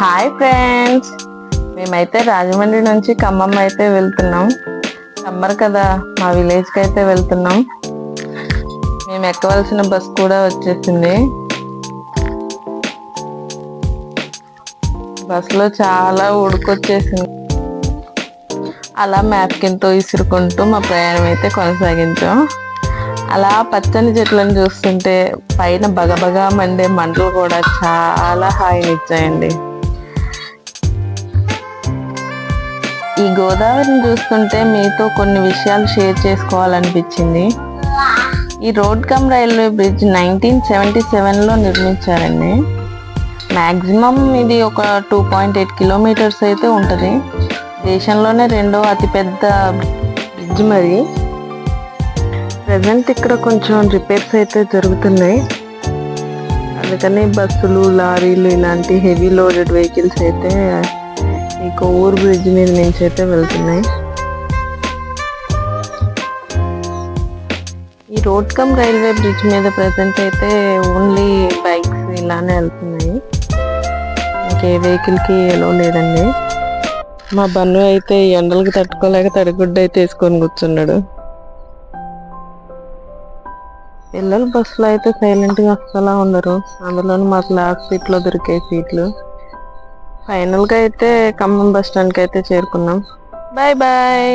Hi friends మేమైతే రాజమండ్రి నుంచి ఖమ్మం అయితే వెళ్తున్నాం. సమ్మర్ కదా మా విలేజ్కి అయితే వెళ్తున్నాం. మేము ఎక్కవలసిన బస్ కూడా వచ్చేసింది. బస్సులో చాలా ఉడుకొచ్చేసింది. అలా మ్యాప్కిన్తో ఇసురుకుంటూ మా ప్రయాణం అయితే కొనసాగించాం. అలా పచ్చని చెట్లను చూస్తుంటే పైన బగబగా మండే మంటలు కూడా చాలా హాయినిచ్చాయండి ఈ గోదావరిని చూస్తుంటే మీతో కొన్ని విషయాలు షేర్ చేసుకోవాలనిపించింది. ఈ road cum railway bridge nineteen seventy సెవెన్లో నిర్మించారండి. మ్యాక్సిమం ఇది ఒక టూ పాయింట్ ఎయిట్ కిలోమీటర్స్ అయితే ఉంటుంది. దేశంలోనే రెండో అతిపెద్ద బ్రిడ్జ్ మరి. ప్రజెంట్ ఇక్కడ కొంచెం రిపేర్స్ అయితే జరుగుతున్నాయి. అందుకని బస్సులు లారీలు ఇలాంటి హెవీ లోడెడ్ వెహికల్స్ అయితే ఈ కొవ్వూరు బ్రిడ్జ్ మీద నుంచి అయితే వెళ్తున్నాయి. ఈ రోడ్ కమ్ రైల్వే బ్రిడ్జ్ మీద ప్రజెంట్ అయితే ఓన్లీ బైక్స్ ఇలానే వెళ్తున్నాయి. ఇంకే వెహికల్కి ఎలో లేదండి. మా బన్ను అయితే ఎండలకు తట్టుకోలేక తడిగుడ్డ అయితే వేసుకొని కూర్చున్నాడు. పిల్లలు బస్సులో అయితే సైలెంట్గా వస్తలా అస్సలా ఉండరు. అందులోనూ మా క్లాస్ సీట్లో దొరికే సీట్లు ఫైనల్గా అయితే ఖమ్మం బస్ స్టాండ్కి అయితే చేరుకున్నాం. Bye bye.